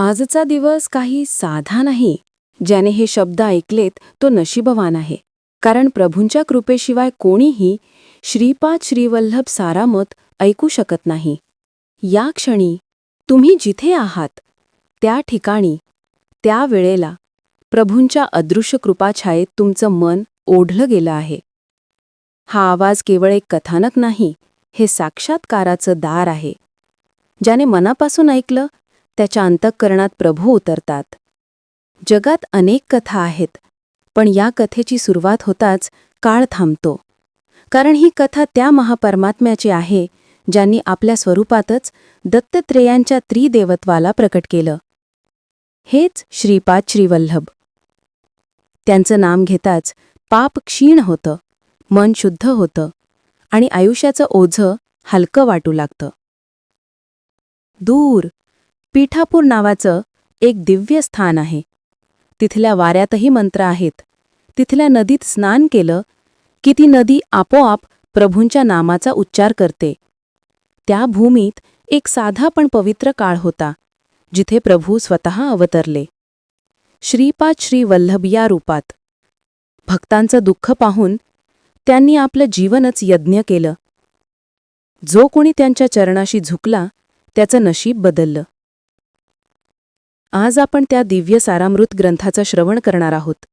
आजचा दिवस काही साधा नाही. ज्याने हे शब्द ऐकलेत तो नशीबवान आहे. कारण प्रभूंच्या कृपेशिवाय कोणीही श्रीपाद श्रीवल्लभ सारामत ऐकू शकत नाही. या क्षणी तुम्ही जिथे आहात त्या ठिकाणी त्या वेळेला प्रभूंच्या अदृश्य कृपाछायेत तुमचं मन ओढलं गेलं आहे. हा आवाज केवळ एक कथानक नाही हे साक्षात्काराचं दार आहे. ज्याने मनापासून ऐकलं त्याच्या अंतःकरणात प्रभू उतरतात. जगात अनेक कथा आहेत पण या कथेची सुरुवात होताच काळ थांबतो. कारण ही कथा त्या महापरमात्म्याची आहे ज्यांनी आपल्या स्वरूपातच दत्तत्रेयांच्या त्रिदेवत्वाला प्रकट केलं. हेच श्रीपाद श्रीवल्लभ. त्यांचं नाम घेताच पाप क्षीण होतं मन शुद्ध होतं आणि आयुष्याचं ओझं हलकं वाटू लागतं. दूर पीठापूर नावाचं एक दिव्य स्थान आहे. तिथल्या वाऱ्यातही मंत्र आहेत. तिथल्या नदीत स्नान केलं की ती नदी आपोआप प्रभूंच्या नामाचा उच्चार करते. त्या भूमीत एक साधा पण पवित्र काळ होता जिथे प्रभू स्वतः अवतरले. श्रीपाद श्री वल्लभ या रूपात. भक्तांचं दुःख पाहून त्यांनी आपलं जीवनच यज्ञ केलं. जो कोणी त्यांच्या चरणाशी झुकला त्याचं नशीब बदललं. आज आपण त्या दिव्य सारामृत ग्रंथाचं श्रवण करणार आहोत.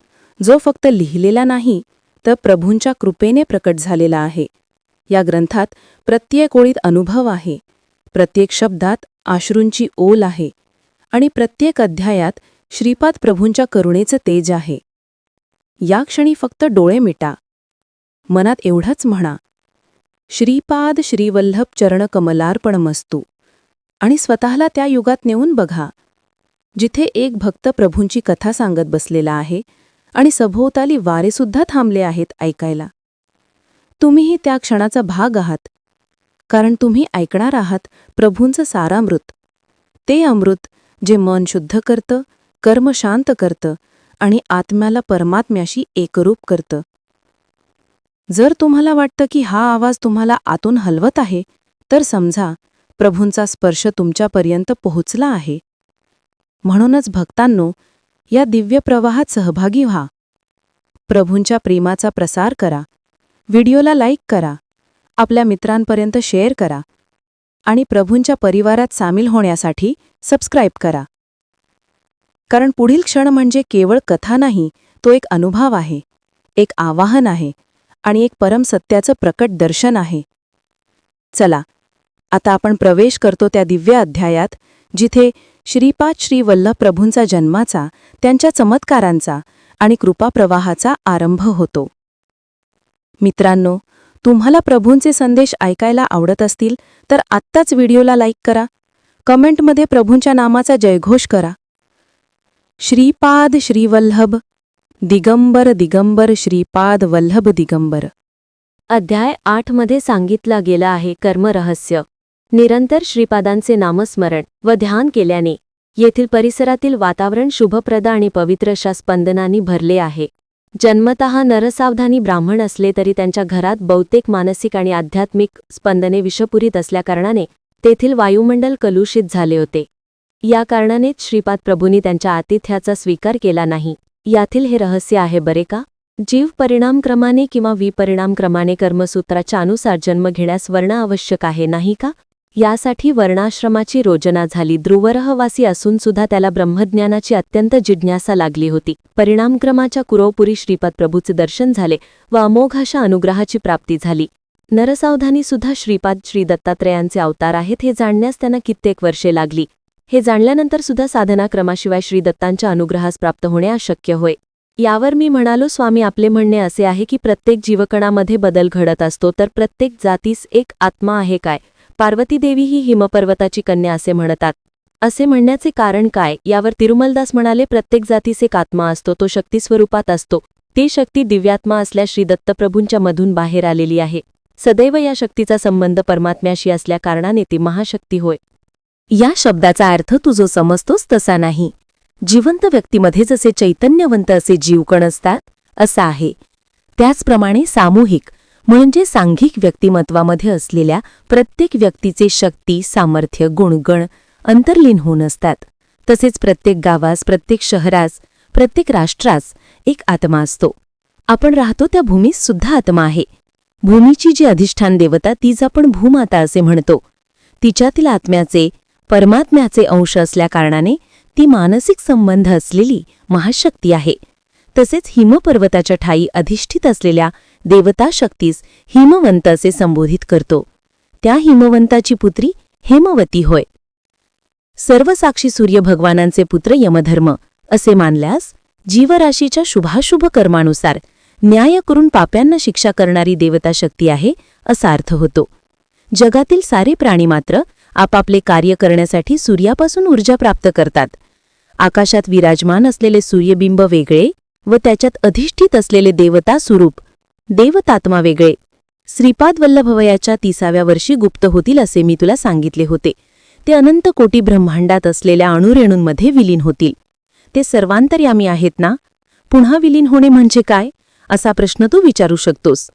जो फक्त लिहिलेला नाही तर प्रभूंच्या कृपेने प्रकट झालेला आहे. या ग्रंथात प्रत्येक ओळीत अनुभव आहे. प्रत्येक शब्दात आश्रूंची ओल आहे. आणि प्रत्येक अध्यायात श्रीपाद प्रभूंच्या करुणेचं तेज आहे. या क्षणी फक्त डोळे मिटा. मनात एवढंच म्हणा श्रीपाद श्रीवल्लभ चरण कमलार्पण मस्तू आणि स्वतःला त्या युगात नेऊन बघा. जिथे एक भक्त प्रभूंची कथा सांगत बसलेला आहे आणि सभोवताली वारेसुद्धा थांबले आहेत ऐकायला. तुम्हीही त्या क्षणाचा भाग आहात. कारण तुम्ही ऐकणार आहात प्रभूंचं सारामृत. ते अमृत जे मन शुद्ध करतं कर्म शांत करतं आणि आत्म्याला परमात्म्याशी एकरूप करतं. जर तुम्हाला वाटतं की हा आवाज तुम्हाला आतून हलवत आहे तर समजा प्रभूंचा स्पर्श तुमच्यापर्यंत पोहोचला आहे. म्हणूनच भक्तांनो या दिव्य प्रवाहात सहभागी व्हा. प्रभूंच्या प्रेमाचा प्रसार करा. व्हिडिओला लाईक करा. आपल्या मित्रांपर्यंत शेअर करा. आणि प्रभूंच्या परिवारात सामील होण्यासाठी सबस्क्राईब करा. कारण पुढील क्षण म्हणजे केवळ कथा नाही तो एक अनुभव आहे. एक आवाहन आहे. आणि एक परमसत्याचं प्रकट दर्शन आहे. चला आता आपण प्रवेश करतो त्या दिव्य अध्यायात जिथे श्रीपाद श्री वल्लभ प्रभूंचा जन्माचा त्यांच्या चमत्कारांचा आणि कृपाप्रवाहाचा आरंभ होतो. मित्रांनो तुम्हाला प्रभूंचे संदेश ऐकायला आवडत असतील तर आत्ताच व्हिडिओला लाईक करा. कमेंटमध्ये प्रभूंच्या नामाचा जयघोष करा. श्रीपाद श्रीवल्लभ दिगंबर दिगंबर श्रीपाद वल्लभ दिगंबर. अध्याय आठमध्ये सांगितला गेला आहे कर्मरहस्य. निरंतर श्रीपादांचे नामस्मरण व ध्यान केल्याने येथील परिसरातील वातावरण शुभप्रद आणि पवित्र अशा स्पंदनांनी भरले आहे. जन्मतः नरसावधानी ब्राह्मण असले तरी त्यांच्या घरात बहुतेक मानसिक आणि आध्यात्मिक स्पंदने विषपुरीत असल्याकारणाने तेथील वायुमंडल कलुषित झाले होते. या कारणानेच श्रीपाद प्रभूंनी त्यांच्या आतिथ्याचा स्वीकार केला नाही. यातील हे रहस्य आहे बरे का? जीव परिणामक्रमाने किंवा विपरिणामक्रमाने कर्मसूत्राच्या अनुसार जन्म घेण्यास वर्ण आवश्यक आहे नाही का? यासाठी वर्णाश्रमाची रोजना झाली. ध्रुवरहवासी असून सुद्धा त्याला ब्रह्मज्ञानाची अत्यंत जिज्ञासा लागली होती. परिणामक्रमाच्या कुरोपुरी श्रीपाद प्रभूचे दर्शन झाले व अमोघ अशा अनुग्रहाची प्राप्ती झाली. नरसावधानी सुद्धा श्रीपाद श्री दत्तात्रयांचे अवतार आहेत हे जाणण्यास त्यांना कित्येक वर्षे लागली. हे जाणल्यानंतर सुद्धा साधनाक्रमाशिवाय श्री दत्तांच्या अनुग्रहास प्राप्त होणे अशक्य होय. यावर मी म्हणालो स्वामी आपले म्हणणे असे आहे की प्रत्येक जीवकणामध्ये बदल घडत असतो तर प्रत्येक जातीस एक आत्मा आहे काय? पार्वती देवी ही हिमपर्वताची कन्या असे म्हणतात. असे म्हणण्याचे कारण काय? यावर तिरुमलदास म्हणाले प्रत्येक जातीस एक आत्मा असतो तो शक्ती स्वरूपात असतो. ती शक्ती दिव्यात्मा असल्या श्री दत्तप्रभूंच्या मधून बाहेर आलेली आहे. सदैव या शक्तीचा संबंध परमात्म्याशी असल्या कारणाने ती महाशक्ती होय. या शब्दाचा अर्थ तू जो समजतोस तसा नाही. जिवंत व्यक्तीमध्ये जसे चैतन्यवंत असे जीवकण असतात असा आहे. त्याचप्रमाणे सामूहिक म्हणजे सांघिक व्यक्तिमत्वामध्ये असलेल्या प्रत्येक व्यक्तीचे शक्ती सामर्थ्य गुणगण अंतर्लीन होऊन असतात. तसेच प्रत्येक गावास प्रत्येक शहरास प्रत्येक राष्ट्रास एक आत्मा असतो. आपण राहतो त्या भूमीस सुद्धा आत्मा आहे. भूमीची जी अधिष्ठान देवता तीच आपण भूमाता असे म्हणतो. तिच्यातील आत्म्याचे परमात्म्याचे अंश असल्याकारणाने ती मानसिक संबंध असलेली महाशक्ती आहे. तसेच हिमपर्वताच्या ठाई अधिष्ठित असलेल्या देवता शक्तीस हिमवंत असे संबोधित करतो. त्या हिमवंताची पुत्री हेमवती होय. सर्वसाक्षी सूर्य भगवानांचे पुत्र यमधर्म असे मानल्यास जीवराशीच्या शुभाशुभ कर्मानुसार न्याय करून पाप्यांना शिक्षा करणारी देवता शक्ती आहे असा अर्थ होतो. जगातील सारे प्राणी मात्र आपापले कार्य करण्यासाठी सूर्यापासून ऊर्जा प्राप्त करतात. आकाशात विराजमान असलेले सूर्यबिंब वेगळे व त्याच्यात अधिष्ठित असलेले देवता स्वरूप. देवतात्मा वेगळे. श्रीपाद वल्लभवयाच्या तिसाव्या वर्षी गुप्त होतील असे मी तुला सांगितले होते. ते अनंत कोटी ब्रह्मांडात असलेल्या अणुरेणूंमध्ये विलीन होतील. ते सर्वांतर्यामी आहेत ना? पुन्हा विलीन होणे म्हणजे काय? असा प्रश्न तू विचारू शकतोस.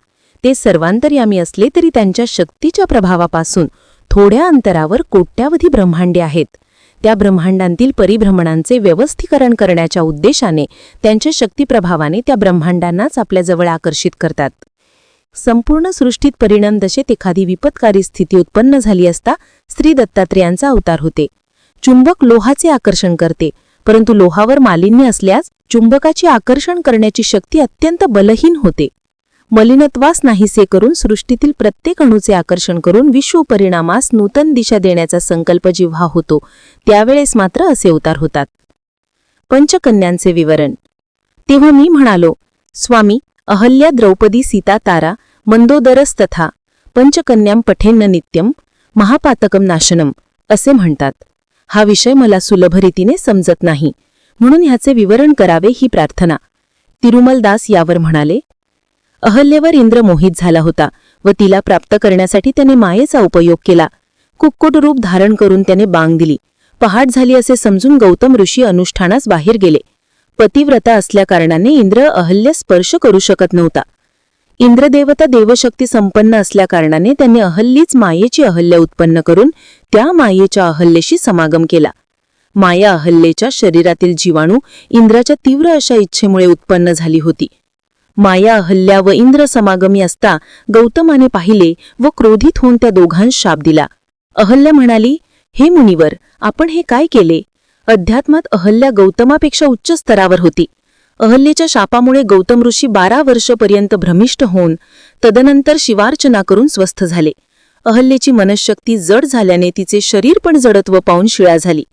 ते सर्वांतर्यामी असले तरी त्यांच्या शक्तीच्या प्रभावापासून थोड्या अंतरावर कोट्यावधी ब्रह्मांडे आहेत. त्या ब्रह्मांडांतील परिभ्रमणांचे व्यवस्थीकरण करण्याच्या उद्देशाने त्यांच्या शक्तिप्रभावाने त्या ब्रह्मांडांनाच आपल्याजवळ आकर्षित करतात. संपूर्ण सृष्टीत परिणाम दशेत एखादी विपत्कारी स्थिती उत्पन्न झाली असता स्त्री दत्तात्रेयांचा अवतार होते. चुंबक लोहाचे आकर्षण करते परंतु लोहावर मालिन्य असल्यास चुंबकाची आकर्षण करण्याची शक्ती अत्यंत बलहीन होते. मलिनत्वास नाहीसे करून सृष्टीतील प्रत्येक अणूचे आकर्षण करून विश्वपरिणामास नूतन दिशा देण्याचा संकल्प जिव्हा होतो त्यावेळेस मात्र असे उतार होतात. पंचकन्यांचे विवरण. तेव्हा मी म्हणालो स्वामी अहल्या द्रौपदी सीता तारा मंदोदरस तथा पंचकन्यां पठेन्न नित्यम महापातकम नाशनम असे म्हणतात. हा विषय मला सुलभ रीतीने समजत नाही म्हणून ह्याचे विवरण करावे ही प्रार्थना. तिरुमलदास यावर म्हणाले अहल्येवर इंद्र मोहित झाला होता व तिला प्राप्त करण्यासाठी त्याने मायेचा उपयोग केला. कुक्कुट रूप धारण करून त्याने बांग दिली. पहाट झाली असे समजून गौतम ऋषी अनुष्ठानास बाहेर गेले. पतिव्रता असल्याकारणाने इंद्र अहल्य स्पर्श करू शकत नव्हता. इंद्रदेवता देवशक्ती संपन्न असल्याकारणाने त्यांनी अहल्लीच मायेची अहल्य उत्पन्न करून त्या मायेच्या अहल्येशी समागम केला. माया अहल्येच्या शरीरातील जीवाणू इंद्राच्या तीव्र अशा इच्छेमुळे उत्पन्न झाली होती. माया अहल्या व इंद्र समागमी असता गौतमाने पाहिले व क्रोधित होऊन त्या दोघांस शाप दिला. अहल्या म्हणाली हे मुनिवर आपण हे काय केले? अध्यात्मात अहल्या गौतमापेक्षा उच्च स्तरावर होती. अहल्येच्या शापामुळे गौतम ऋषी बारा वर्षपर्यंत भ्रमिष्ट होऊन तदनंतर शिवार्चना करून स्वस्थ झाले. अहल्येची मनशक्ती जड झाल्याने तिचे शरीर पण जडत्व पाहून शिळा झाली.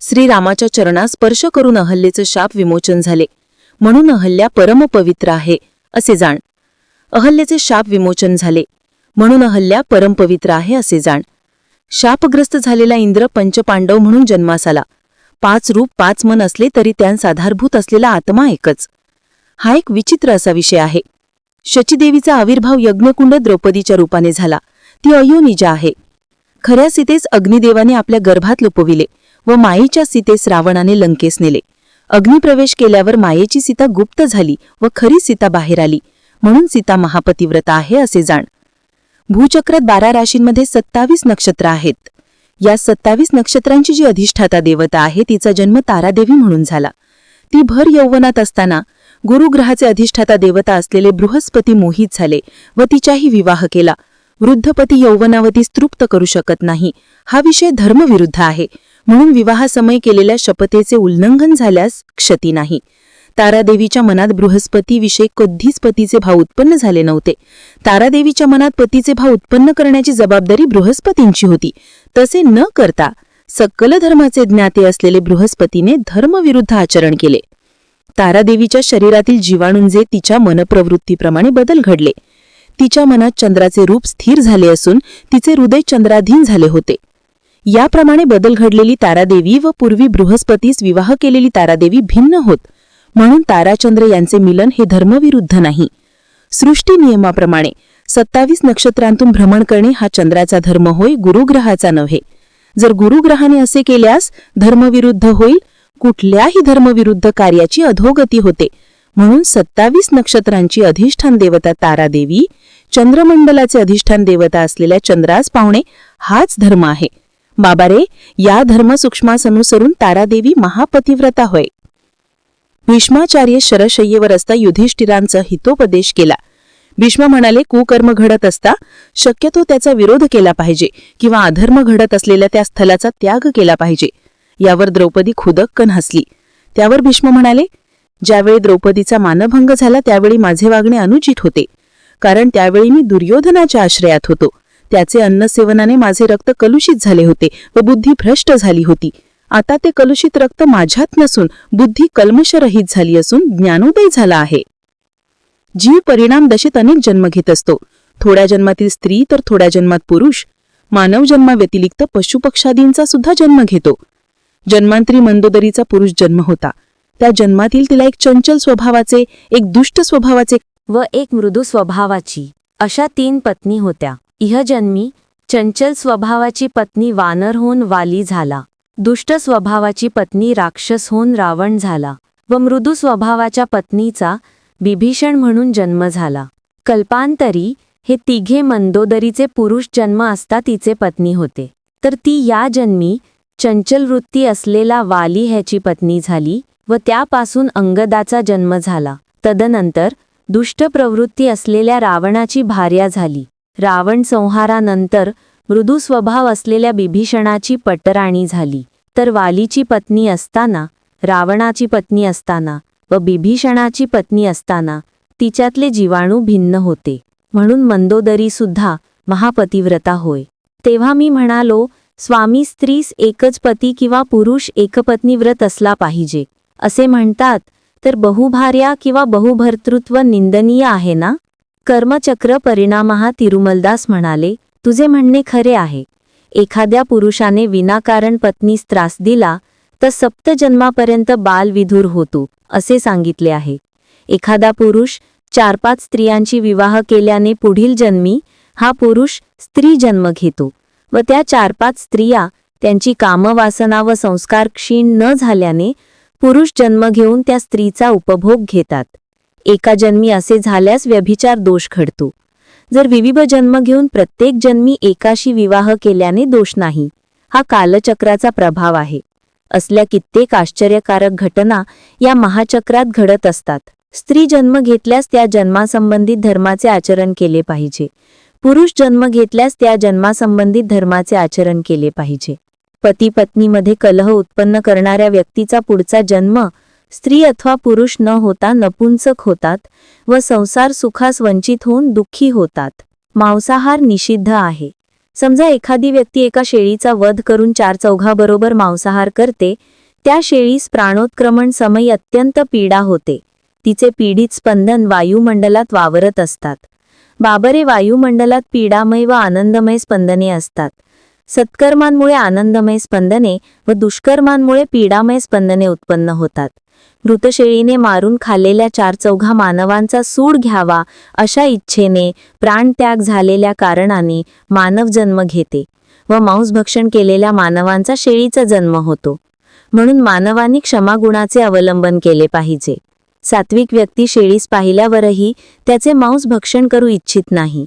श्रीरामाच्या चरणास स्पर्श करून अहल्येचं शाप विमोचन झाले. म्हणून अहल्या परमपवित्र आहे असे जाण. अहल्याचे शाप विमोचन झाले म्हणून अहल्या परमपवित्र आहे असे जाण. शापग्रस्त झालेला इंद्र पंचपांडव म्हणून जन्मास आला. पाच रूप पाच मन असले तरी त्यांस आधारभूत असलेला आत्मा एकच. हा एक विचित्र असा विषय आहे. शचीदेवीचा आविर्भाव यज्ञकुंड द्रौपदीच्या रूपाने झाला. ती अयोनिजा आहे. खऱ्या सीतेस अग्निदेवाने आपल्या गर्भात लुपविले व माईच्या सीतेस रावणाने लंकेस नेले. अग्निप्रवेश केल्यावर मायेची सीता गुप्त झाली व खरी सीता बाहेर आली. म्हणून सीता महापतिव्रता आहे असे जाण. भूचक्रात बारा राशींमध्ये सत्तावीस नक्षत्र आहेत. या सत्तावीस नक्षत्रांची जी अधिष्ठाता देवता आहे तिचा जन्म तारादेवी म्हणून झाला. ती भर यौवनात असताना गुरुग्रहाचे अधिष्ठाता देवता असलेले बृहस्पती मोहित झाले व तिच्याही विवाह केला. वृद्धपती यौवनावतीस तृप्त करू शकत नाही. हा विषय धर्मविरुद्ध आहे. म्हणून विवाहासमय केलेल्या शपथेचे उल्लंघन झाल्यास क्षती नाही. तारादेवीच्या मनात बृहस्पतीविषयी कधीच पतीचे भाव उत्पन्न झाले नव्हते. तारादेवीच्या मनात पतीचे भाव उत्पन्न करण्याची जबाबदारी बृहस्पतींची होती. तसे न करता सकल धर्माचे ज्ञाते असलेले बृहस्पतीने धर्मविरुद्ध आचरण केले. तारादेवीच्या शरीरातील जीवाणूंचे तिच्या मनप्रवृत्तीप्रमाणे बदल घडले. तिच्या मनात चंद्राचे रूप स्थिर झाले असून तिचे हृदय चंद्राधीन झाले होते. याप्रमाणे बदल घडलेली तारादेवी व पूर्वी बृहस्पतीस विवाह केलेली तारादेवी भिन्न होत. म्हणून ताराचंद्र यांचे मिलन हे धर्मविरुद्ध नाही. सृष्टी नियमाप्रमाणे सत्तावीस नक्षत्रांतून भ्रमण करणे हा चंद्राचा धर्म होय गुरुग्रहाचा नव्हे. जर गुरुग्रहाने असे केल्यास धर्मविरुद्ध होईल कुठल्याही धर्मविरुद्ध कार्याची अधोगती होते. म्हणून सत्तावीस नक्षत्रांची अधिष्ठान देवता तारादेवी चंद्रमंडलाचे अधिष्ठान देवता असलेल्या चंद्रास पावणे हाच धर्म आहे. बाबा रे या धर्मसूक्ष्मास अनुसरून तारादेवी महापतिव्रता होय. भीष्माचार्य शरशय्येवर असता युधिष्ठिरांचा हितोपदेश केला. भीष्म म्हणाले कुकर्म घडत असता शक्यतो त्याचा विरोध केला पाहिजे किंवा अधर्म घडत असलेल्या त्या स्थलाचा त्याग केला पाहिजे. यावर द्रौपदी खुदक्कन हसली. त्यावर भीष्म म्हणाले ज्यावेळी द्रौपदीचा मानभंग झाला त्यावेळी माझे वागणे अनुचित होते. कारण त्यावेळी मी दुर्योधनाच्या आश्रयात होतो. त्याचे अन्नसेवनाने माझे रक्त कलुषित झाले होते व बुद्धी भ्रष्ट झाली होती. आता ते कलुषित रक्त माझ्यात नसून बुद्धी कल्मशरहित झाली असून ज्ञानोदय झाला आहे. जीव परिणाम दशेत अनेक जन्म घेत असतो. थोड्या जन्मातील स्त्री तर थोड्या जन्मात पुरुष. मानव जन्माव्यतिरिक्त पशुपक्षादींचा सुद्धा जन्म घेतो. जन्मांतरी मंदोदरीचा पुरुष जन्म होता. त्या जन्मातील तिला एक चंचल स्वभावाचे एक दुष्ट स्वभावाचे व एक मृदू स्वभावाची अशा तीन पत्नी होत्या. इहजन्मी चंचल स्वभावाची पत्नी वानर होऊन वाली झाला. दुष्ट स्वभावाची पत्नी राक्षस होऊन रावण झाला व मृदू स्वभावाच्या पत्नीचा बिभीषण म्हणून जन्म झाला. कल्पांतरी हे तिघे मंदोदरीचे पुरुष जन्म असता तिचे पत्नी होते. तर ती या जन्मी चंचल वृत्ती असलेला वाली ह्याची पत्नी झाली व त्यापासून अंगदाचा जन्म झाला. तदनंतर दुष्ट प्रवृत्ती असलेल्या रावणाची भार्या झाली. रावण संहारानंतर मृदू स्वभाव असलेल्या बिभीषणाची पटराणी झाली. तर वालीची पत्नी असताना रावणाची पत्नी असताना व बिभीषणाची पत्नी असताना तिच्यातले जीवाणू भिन्न होते. म्हणून मंदोदरी सुद्धा महापतिव्रता होय. तेव्हा मी म्हणालो स्वामी स्त्रीस एकच पती किंवा पुरुष एकपत्नीव्रत असला पाहिजे. असे म्हणतात तर बहुभार्या किंवा बहुभर्तृत्व निंदनीय आहे ना? कर्मचक्र परिणामहा तिरुमलदास म्हणाले तुझे म्हणणे खरे आहे. एखाद्या पुरुषाने विनाकारण पत्नीस त्रास दिला तर सप्तजन्मापर्यंत बालविधूर होतो असे सांगितले आहे. एखादा पुरुष चार पाच स्त्रियांची विवाह केल्याने पुढील जन्मी हा पुरुष स्त्री जन्म घेतो व त्या चार पाच स्त्रिया त्यांची कामवासना व संस्कार क्षीण न झाल्याने पुरुष जन्म घेऊन त्या स्त्रीचा उपभोग घेतात. एका जन्मी असे झाल्यास व्यभिचार दोष घडतो. जर विविध जन्म घेऊन प्रत्येक जन्मी एकाशी विवाह केल्याने दोष नाही हा कालचक्राचा प्रभाव आहे. असल्या कित्येक आश्चर्यकारक घटना या महाचक्रात घडत असतात. स्त्री जन्म घेतल्यास त्या जन्मासंबंधित धर्माचे आचरण केले पाहिजे. पुरुष जन्म घेतल्यास त्या जन्मासंबंधित धर्माचे आचरण केले पाहिजे. पती पत्नीमध्ये कलह उत्पन्न करणाऱ्या व्यक्तीचा पुढचा जन्म स्त्री अथवा पुरुष न होता नपुंसक होतात व संसार सुखास वंचित होऊन दुःखी होतात. मांसाहार निषिद्ध आहे. समजा एखादी व्यक्ती एका शेळीचा वध करून चार चौघाबरोबर मांसाहार करते त्या शेळीस प्राणोत्क्रमण समय अत्यंत पीडा होते. तिचे पीडित स्पंदन वायुमंडलात वावरत असतात. बाबरे वायुमंडलात पीडामय व आनंदमय स्पंदने असतात. सत्कर्मांमुळे आनंदमय स्पंदने व दुष्कर्मांमुळे पीडामय स्पंदने उत्पन्न होतात. मृतशेळीने मारून खाल्लेल्या चार चौघा मानवांचा सूड घ्यावा अशा इच्छेने प्राणत्याग झालेल्या कारणाने मानव जन्म घेते व मांसभक्षण केलेल्या मानवांचा शेळीचा जन्म होतो. म्हणून मानवांनी क्षमागुणाचे अवलंबन केले पाहिजे. सात्विक व्यक्ती शेळीस पाहिल्यावरही त्याचे मांस भक्षण करू इच्छित नाही.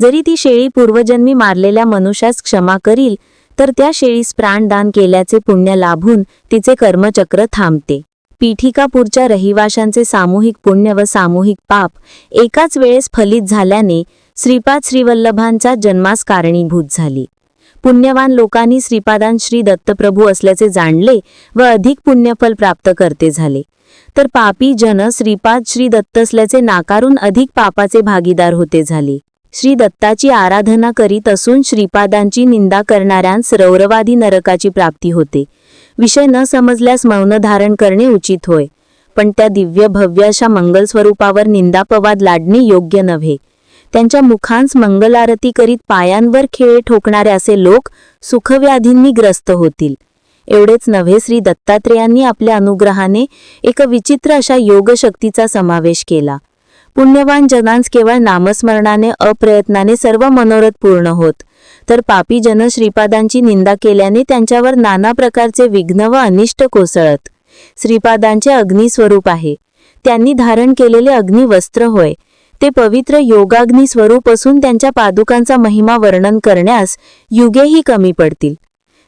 जरी ती शेळी पूर्वजन्मी मारलेल्या मनुष्यास क्षमा करील तर त्या शेळीस प्राणदान केल्याचे पुण्य लाभून तिचे कर्मचक्र थांबते. पीठिकापूरच्या रहिवाशांचे सामूहिक पुण्य व सामूहिक पाप एकाच वेळेस फलित झाल्याने श्रीपाद श्रीवल्लभांचा जन्मास कारणीभूत झाली. पुण्यवान लोकांनी श्रीपादान श्री दत्तप्रभू असल्याचे जाणले व अधिक पुण्यफल प्राप्त करते झाले. तर पापी जन श्रीपाद श्री दत्त असल्याचे नाकारून अधिक पापाचे भागीदार होते झाले. श्री दत्ताची आराधना करीत असून श्रीपादांची निंदा करणाऱ्यांस रौरवादी नरकाची प्राप्ती होते. विषय न समजल्यास मौन धारण करणे उचित होय. पण त्या दिव्य भव्य अशा मंगल स्वरूपावर निंदापवाद लाडणे योग्य नव्हे. त्यांच्या मुखांस मंगलारती करीत पायांवर खेळे ठोकणारे असे लोक सुखव्याधींनी ग्रस्त होतील. एवढेच नव्हे श्री दत्तात्रेयांनी आपल्या अनुग्रहाने एक विचित्र अशा योगशक्तीचा समावेश केला. पुण्यवान जनांस केवळ नामस्मरणाने अप्रयत्नाने सर्व मनोरथ पूर्ण होत. तर पापी जन श्रीपादांची निंदा केल्याने त्यांच्यावर नाना प्रकारचे विघ्न व अनिष्ट कोसळत. श्रीपादांचे अग्निस्वरूप आहे. त्यांनी धारण केलेले अग्निवस्त्र होय. ते पवित्र योगाग्नी स्वरूप असून त्यांच्या पादुकांचा महिमा वर्णन करण्यास युगेही कमी पडतील.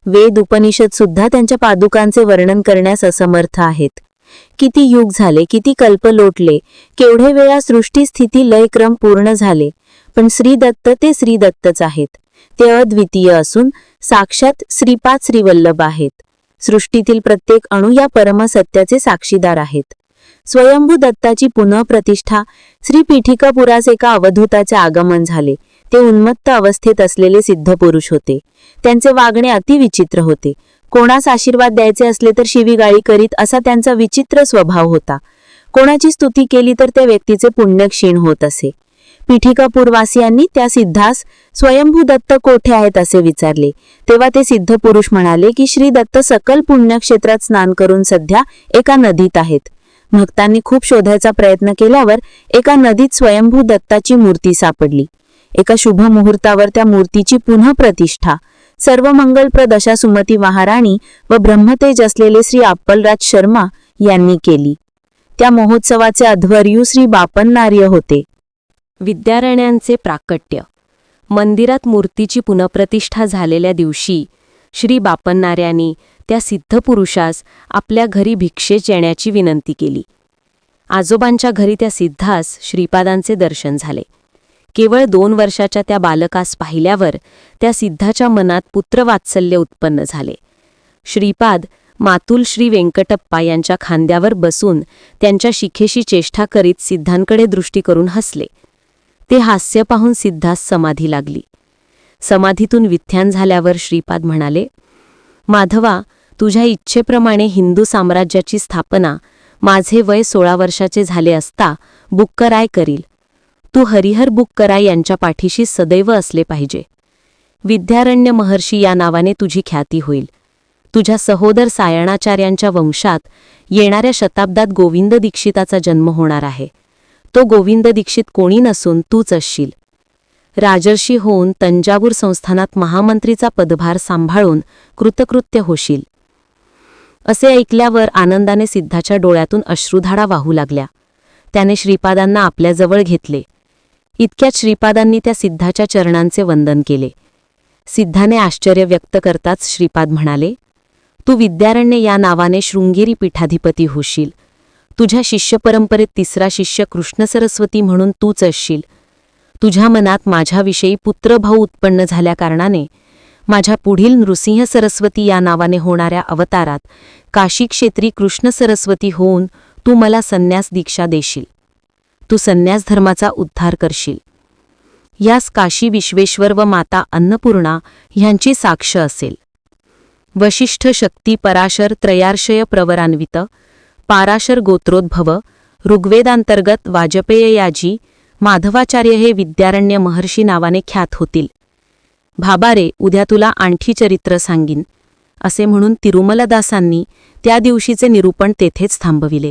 वेद उपनिषद सुद्धा त्यांच्या पादुकांचे वर्णन करण्यास असमर्थ आहेत. किती युग झाले किती कल्प लोटले केवढे वेळा सृष्टी स्थिती लयक्रम पूर्ण झाले. पण श्रीदत्त ते श्रीदत्तच आहेत. ते अद्वितीय असून साक्षात श्रीपाद श्रीवल्लभ आहेत. सृष्टीतील प्रत्येक अणू या परमसत्याचे साक्षीदार आहेत. स्वयंभू दत्ताची पुनःप्रतिष्ठा श्री पीठिकापुरास एका अवधूताचे आगमन झाले. ते उन्मत्त अवस्थेत असलेले सिद्ध पुरुष होते. त्यांचे वागणे अतिविचित्र होते. कोणास आशीर्वाद द्यायचे असले तर शिवीगाळी करीत असा त्यांचा विचित्र स्वभाव होता. कोणाची स्तुती केली तर त्या व्यक्तीचे पुण्य क्षीण होत असे. पीठिकापूरवासियांनी त्या सिद्धास स्वयंभू दत्त कोठे आहेत असे विचारले. तेव्हा ते सिद्ध पुरुष म्हणाले की श्री दत्त सकल पुण्यक्षेत्रात स्नान करून सध्या एका नदीत आहेत. भक्तांनी खूप शोधायचा प्रयत्न केल्यावर एका नदीत स्वयंभू दत्ताची मूर्ती सापडली. एका शुभ मुहूर्तावर त्या मूर्तीची पुनः प्रतिष्ठा सर्व मंगलप्रद अशा सुमती महाराणी व ब्रह्मतेज असलेले श्री अप्पलराज शर्मा यांनी केली. त्या महोत्सवाचे अध्वर्यू श्री बापन्नार्य होते. विद्यारण्यांचे प्राकट्य. मंदिरात मूर्तीची पुनप्रतिष्ठा झालेल्या दिवशी श्री बापन्नाऱ्यांनी त्या सिद्ध पुरुषास आपल्या घरी भिक्षेस येण्याची विनंती केली. आजोबांच्या घरी त्या सिद्धास श्रीपादांचे दर्शन झाले. केवळ दोन वर्षाच्या त्या बालकास पाहिल्यावर त्या सिद्धाच्या मनात पुत्रवात्सल्य उत्पन्न झाले. श्रीपाद मातुल श्री व्यंकटप्पा यांच्या खांद्यावर बसून त्यांच्या शिखेशी चेष्टा करीत सिद्धांकडे दृष्टी करून हसले. ते हास्य पाहून सिद्धास समाधी लागली. समाधीतून विथ्यान झाल्यावर श्रीपाद म्हणाले माधवा तुझ्या इच्छेप्रमाणे हिंदू साम्राज्याची स्थापना माझे वय सोळा वर्षाचे झाले असता बुक्कराय करील. तू हरिहर बुक्कराय यांच्या पाठीशी सदैव असले पाहिजे. विद्यारण्य महर्षी या नावाने तुझी ख्याती होईल. तुझ्या सहोदर सायणाचार्यांच्या वंशात येणाऱ्या शताब्दात गोविंद दीक्षिताचा जन्म होणार आहे. तो गोविंद दीक्षित कोणी नसून तूच असशील. राजर्षी होऊन तंजावूर संस्थानात महामंत्रीचा पदभार सांभाळून कृतकृत्य होशील. असे ऐकल्यावर आनंदाने सिद्धाच्या डोळ्यातून अश्रुधाडा वाहू लागल्या. त्याने श्रीपादांना आपल्याजवळ घेतले. इतक्यात श्रीपादांनी त्या सिद्धाच्या चरणांचे वंदन केले. सिद्धाने आश्चर्य व्यक्त करताच श्रीपाद म्हणाले तू विद्यारण्य या नावाने शृंगेरी पीठाधिपती होशील. तुझ्या शिष्यपरंपरेत तिसरा शिष्य कृष्ण सरस्वती म्हणून तूच असशील. तुझ्या मनात माझ्याविषयी पुत्रभाऊ उत्पन्न झाल्याकारणाने माझ्या पुढील नृसिंह सरस्वती या नावाने होणाऱ्या अवतारात काशी क्षेत्री कृष्ण सरस्वती होऊन तू मला संन्यास दीक्षा देशील. तू संन्यास धर्माचा उद्धार करशील. यास काशी विश्वेश्वर व माता अन्नपूर्णा ह्यांची साक्ष असेल. वशिष्ठ शक्ती पराशर त्रयार्षय प्रवरान्वित पाराशर गोत्रोद्भव ऋग्वेदांतर्गत वाजपेय याजी माधवाचार्य हे विद्यारण्य महर्षी नावाने ख्यात होतील. भाबारे उद्या तुला आणखी चरित्र सांगीन असे म्हणून तिरुमलदासांनी त्या दिवशीचे निरूपण तेथेच थांबविले.